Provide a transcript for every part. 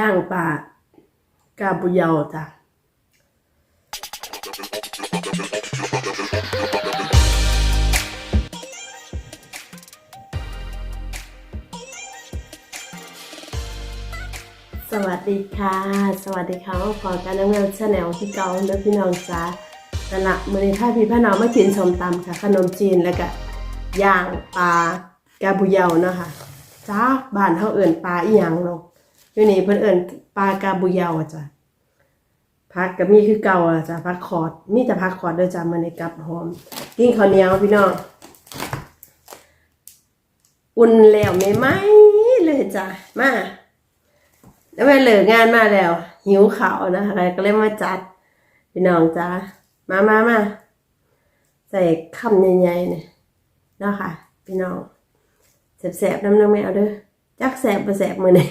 ย่างปลากาบุเยาจ้ะสวัสดีค่ะ สวัสดีค่ะขอการน้ำเงินชาแนลที่เก่าเด้อพี่น้องจ้านั่นละมื้อนี้ถ้าพี่พ่อน้องมากินสมตำค่ะ ขนมจีนแล้วก็ย่างปลากาบุเยาเนาะค่ะจ้าบ้านเฮาเอิ้นปลาอีหยังเนาะ อยู่นี่เพิ่นเอิ้นปลากาบุยาวจ้ะผักก็มีคือเก่าอะจ้ะผักขอดมีแต่ผักขอดเด้อจ้ะมื้อนี้กับหอมกินข้าวเหนียวพี่น้องอุ่นแล้วไม่ไหมเลยจ้ะมาแล้วไปเหลืองานมาแล้ว หิวข้าวนะคะก็เลยมาจัดพี่น้องจ้ามามามาใส่คำใหญ่ๆเนี่ยเนาะค่ะ พี่น้องแสบๆน้ำน้ำไม่เอาเด้อจักแสบบ่แสบมือนี่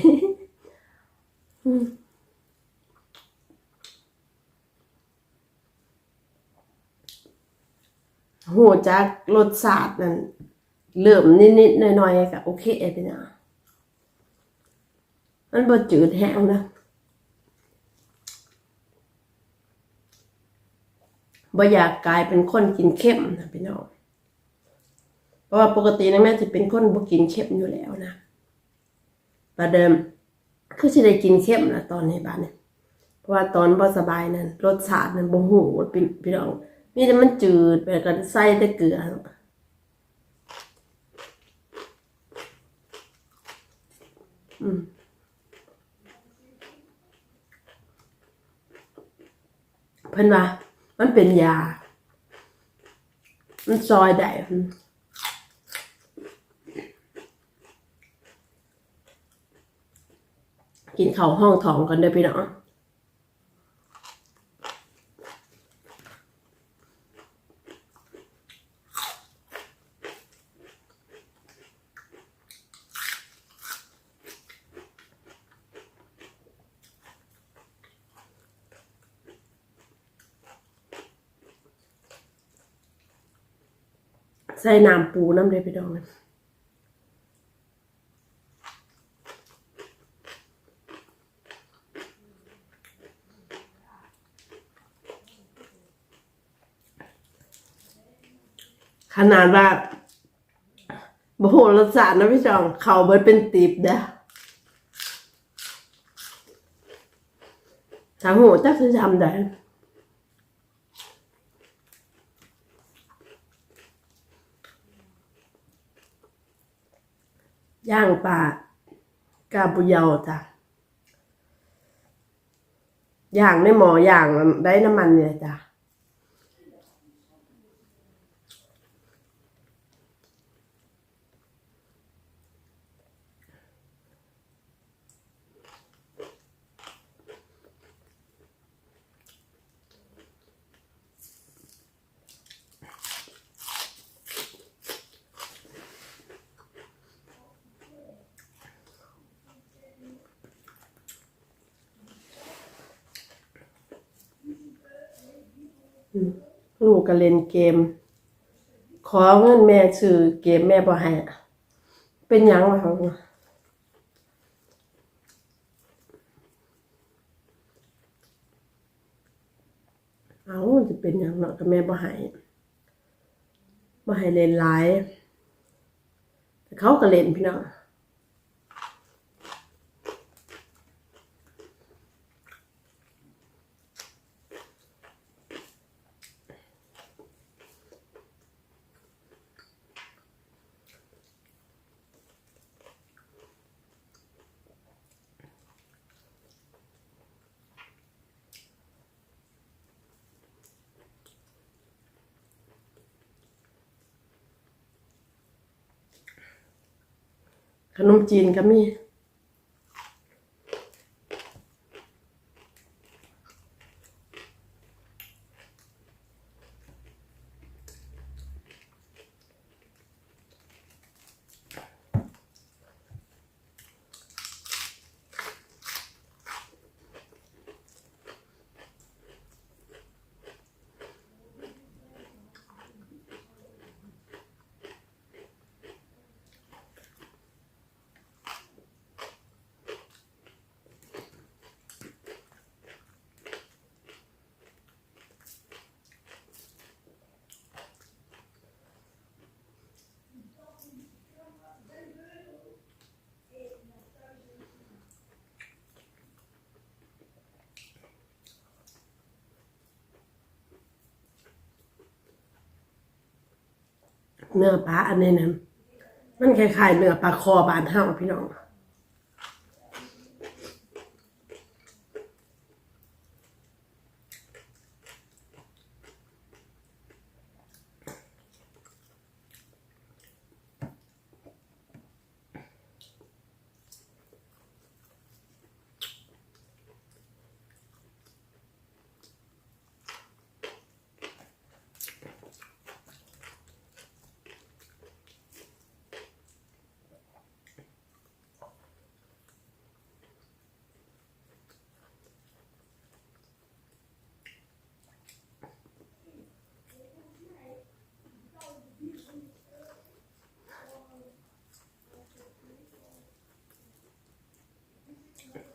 หจักรสชาตินั่นเริ่มนิดๆหน่อยๆก็โอเคพี่น้องมันบ่จืดแห้งนะบ่อยากกลายเป็นคนกินเข้มนะพี่น้อง เพราะว่าปกตินะแม่จะเป็นคนบ่กินเข้มอยู่แล้วนะประเดิม คือสิได้กินเข้มนะตอนนี้บ้านเนี่ยเพราะว่าตอนบ่สบายนั่นรสชาตินั่นบ่ฮู้ว่าเป็นพี่น้องมีแต่มันจืดไปกันใส่แต่เกลืออืมเพิ่นว่ามันเป็นยา มันซอยได้อืม กินข้าวห้องท้องกันเด้อพี่น้องใส่น้ำปูน้ำเด้อพี่น้อง ขนาดว่าโอ้โหรสชาตินะพี่จอง เขาเบิดเป็นตีบเด้อถามโหจักคือทำได้ย่างปลากาบุเยาจ้ะย่างในหมอย่างได้น้ำมันเนี่ยจ้ะ ลูกก็เล่นเกม ขอเงินแม่ซื้อเกมแม่บ่ให้เป็นยังวะของเอาจะเป็นยังเนาะก็แม่บ่ให้บ่ให้เล่นหลายแต่เขาก็เล่นพี่น้อง ขนมจีนก็มี อ เนื้อปลาอันนี้นะมันคล้ายๆเนื้อปลาคอบานเฮาพี่น้อง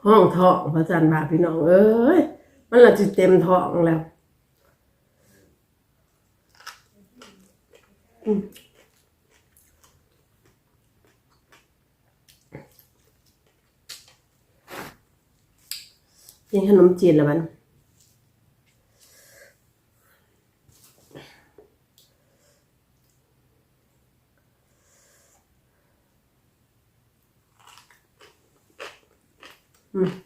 ห้องท้องพระจันทร์บาพี่น้องเอ้ยมันละจิเต็มท้องแล้วกินขนมจีนแล้วมัน Mm.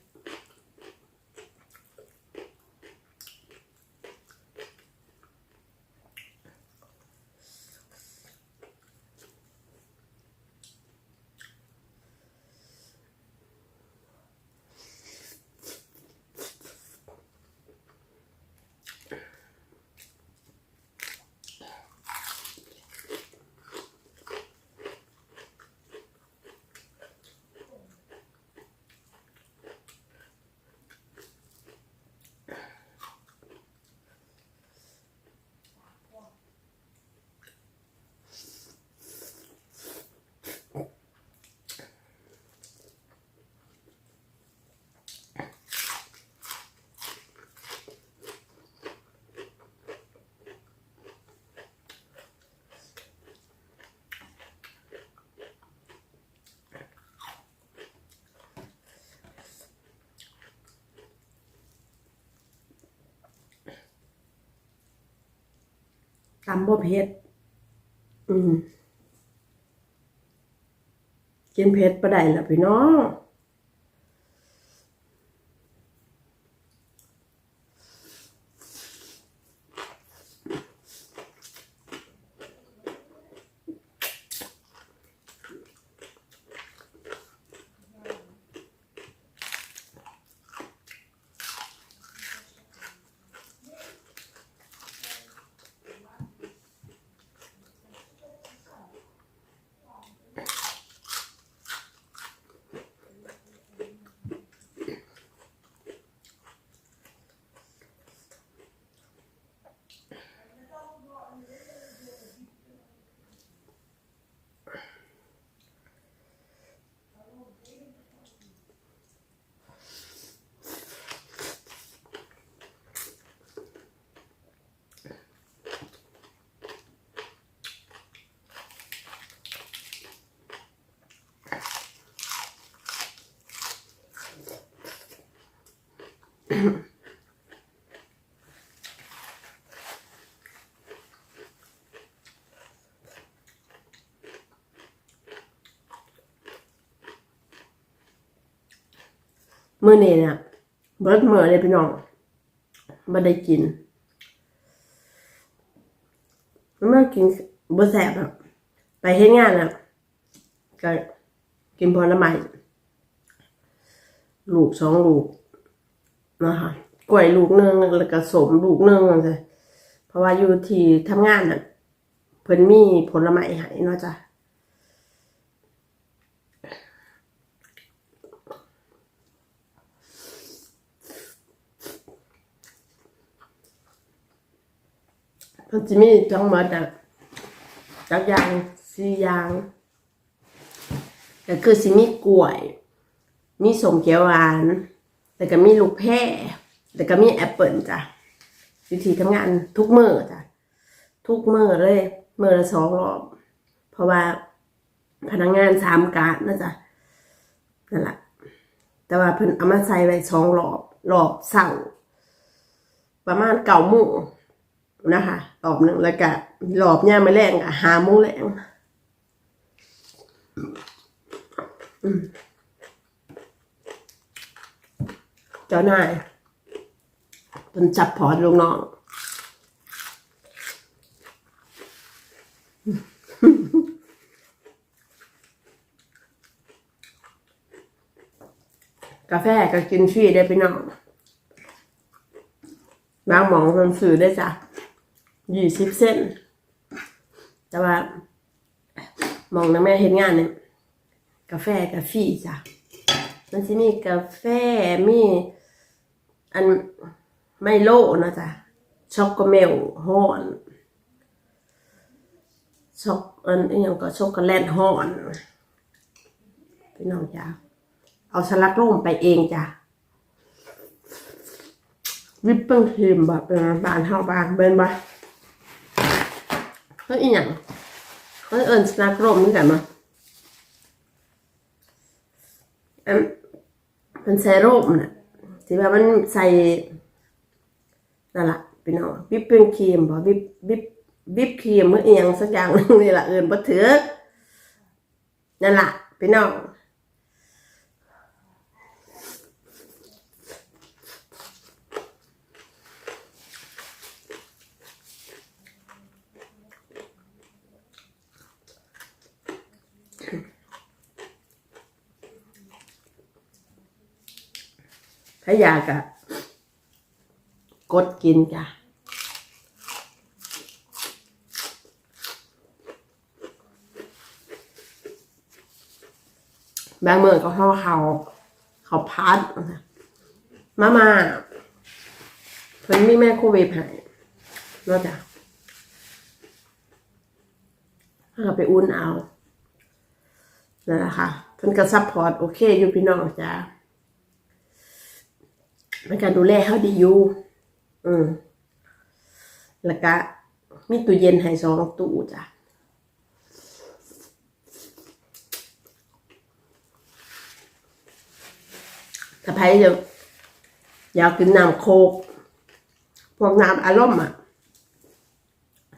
ตำบ่เผ็ด อืมกินเผ็ดประได้ละพี่น้อง เมื้อนี้เนี่ยเบิดมื้อเลยพี่น้องบ่ได้กินมันมากินบ่แซ่บอะไปเฮ็ดงานอะก็กินผลไม้ลูกสองลูก นะคะกล้วยลูกนึงแล้วก็สมลูกนึงจังซี่เพราะว่าอยู่ที่ทำงานน่ะเพิ่นมีผลไม้ให้เนาะจ้ะมันจะมีทั้งหมดอะจักอย่างสี่อย่างก็คือสิมีกล้วย มีสมเขียวหวาน แล้วก็มีลูกแพร่แล้วก็มีแอปเปิลจ้ะวิธีทำงานทุกมือจ้ะทุกมือเลยมือละสองรอบเพราะว่าพนักงานสามการนะจ๊ะนั่นแหละแต่ว่าเพิ่นเอามาใส่ไว้สองรอบรอบเสาร์ประมาณเก้าโมงนะคะรอบหนึ่งแล้วก็หลอบเนี่ยมาแรงอะหาโมงแรงอืม เจ้านายเป็นจับพอร์ตลูกน้องกาแฟก็กินฟรีได้พี่น้องบางหมองมันซื้อได้จ้ะยี่สิบเซนแต่ว่ามองนะแม่เห็นงานเนี่ยกาแฟกับฟีจ้ะมันจะมีกาแฟมี อันไม่โลนะจ๊ะช็อกโกเมลฮ้อนช็อกอันอหยังก็ช็อกโกแลตฮ้อนพี่น้องจ้ะเอาสลักล่มไปเองจ้ะวิปปิ้งครีมแบบเป็นบานเท่าบานเป็นบ่เฮ้ยอีหยังเขาเอิญสลักล่มนี่กันมาอันมันใส่ร่มน่ะ ที่ว่ามันใส่นั่นแหละพี่น้องวิปปิ้งครีมบ่วิปวิปวิปครีมเมื่อเอียงสักอย่างนึงนี่แหละเอิญบ่ถือนั่นแหละพี่น้อง ถ้าอยากอะกดกินจ้ะบางเมื่อก็เขาเขาเขาพัดมามาเพิ่นมีแม่โควิดให้นอกจากถ้าเราไปอุ่นเอานั่นแหละค่ะเพิ่นก็ซัพพอร์ตโอเคอยู่พี่น้องจ้า มันการดูแลเขาดีอยู่อืมแล้วก็มีตู้เย็นให้สองตู้จ้ะถ้าใครจะอยากกินน้ำโคก พวกน้ำอารมณ์อะ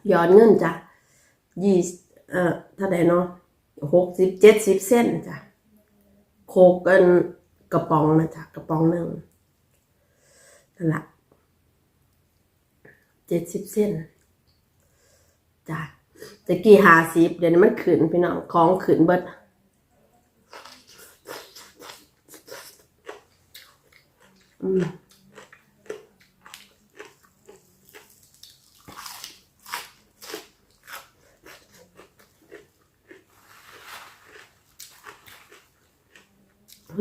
หยอดเงินจ้ะยี่เอ่อเท่าไหร่เนาะหกสิบเจ็ดสิบเส้นจ้ะโคกกันกระป๋องนะจ๊ะกระป๋องหนึ่ง นั่นละเจ็ดสิบเส้นจ้ะตะกี้หาสิบเดี๋ยวนี้มันขืนพี่น้องของขืนเบิดอืม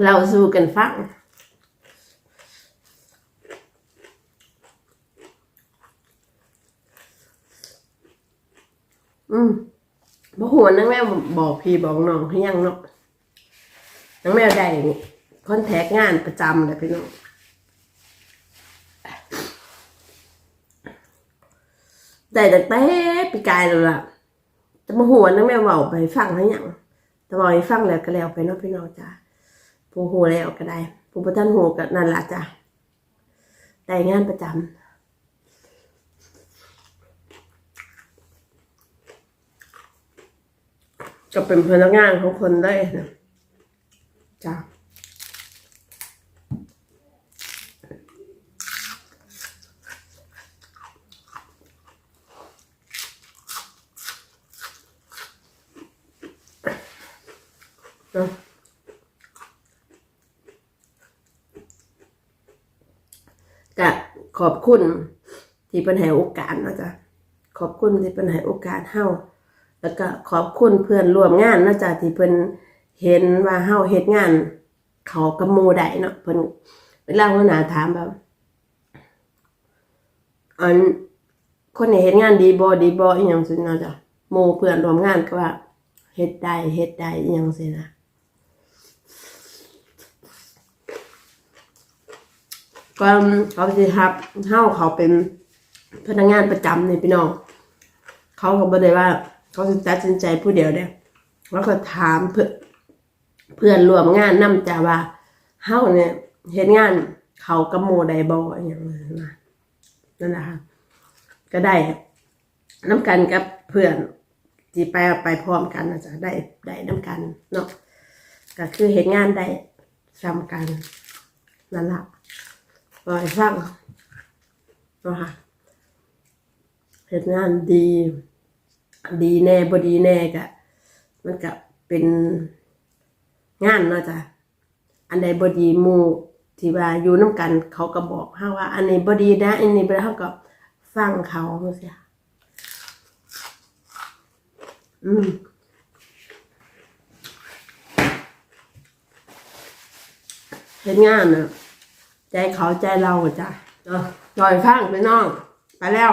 เราสู้กันฟัง อืมบ่หัวนังแม่บอกพี่บอกน้องให้ยังเนาะนังแม่ได้คอนแทคงานประจำเลยพี่น้องได้แต่แต่ปีกายแล้วล่ะแต่บ่หัวนังแม่บอกไปฟังให้ยังแต่บอกให้ฟังแล้วก็แล้วไปเนาะพี่น้องจ้าผู้หัวแล้วก็ได้ผู้ประท่านหัวก็นั่นล่ะจ้ะได้งานประจำ ก็เป็นพนักงานของคนได้นะจ้าเนาะก็ขอบคุณที่เป็นให้โอกาสนะจ๊ะขอบคุณที่เป็นให้โอกาสเฮา แล้วก็ขอบคุณเพื่อนร่วมงานนาะจ๊ะที่เพิ่นเห็นว่าเฮาเฮ็ดงาน เขากับหมู่ได้เนาะเพิ่นเวลาหัวหน้าถามแบบอันคนนี้เฮ็ดงานดีบ่ดีบ่อีหยังซี่เนาะจ้ะหมู่เพื่อนร่วมงานก็ว่าเฮ็ดได้เฮ็ดได้อีหยังซี่นะก็เขาสิครับเฮาเขาเป็นพนักงานประจำนี่พี่น้องเขาก็บ่ได้ว่า เขาสิตัดสินใจผู้เดียวเด้แล้วก็ถามเพื่อนเพื่อนร่วมงานนำจ้าว่าเฮาเนี่ยเฮ็ดงานเขากับโมไดบ่อย่างนั้นนั่นแหละค่ะก็ได้น้ำกันกับเพื่อนที่ไปไปพร้อมกันนะจ๊ะได้ได้น้ำกันเนาะก็คือเห็นงานได้ซ้ำกันนั่นละปล่อยฟังเนาะค่ะเห็นงานดี ดีแน่บดีแน่ก็มันก็เป็นงานเนาะจ้ะอันใดบดีมูที่ว่าอยู่น้ำกัน เขาก็บอกเฮาว่า อันนี้บดีนะ อันนี้บดีเฮาก็ฟังเขาเสียอืมเห็นงานน่ะใจเขาใจเราจ้ะเนาะจอยข้างไปน้อง ไปแล้ว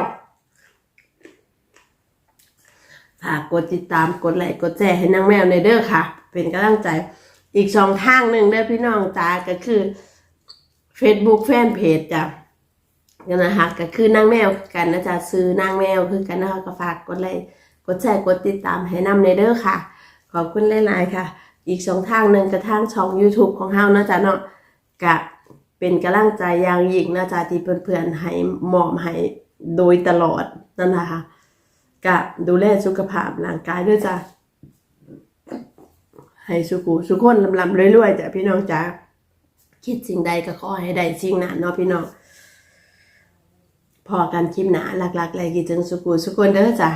ฝากกดติดตามกดไลค์กดแชร์ให้นางแมวในเด้อค่ะ เป็นกำลังใจอีกสองทางหนึ่งเด้อพี่น้องจ้าก็คือ Facebook แฟนเพจจ้ะกันนะคะก็คือนางแมวกันนะจ๊ะซื้อนางแมวคือกันนะคะก็ฝากกดไลค์กดแชร์กดติดตามให้นำในเด้อค่ะ ขอบคุณหลายๆค่ะ อีกสองทางหนึ่งกระทางช่อง YouTube ของเฮานะจ๊ะเนาะกะเป็นกำลังใจอย่างยิ่งนะจ๊ะที่เพื่อนๆให้มอมให้โดยตลอดนั่นนะคะ กะดูแลสุขภาพร่างกายด้วยจ้ะให้สุขุสุขคนลำๆรวยๆจ้ะพี่น้องจ้าคิดสิ่งใดก็ขอให้ได้สิ่งนั้นเนาะพี่น้องพอกันคลิปหนาหลักๆเลยกิจจึงสุขุสุขคนเด้อจ้ะ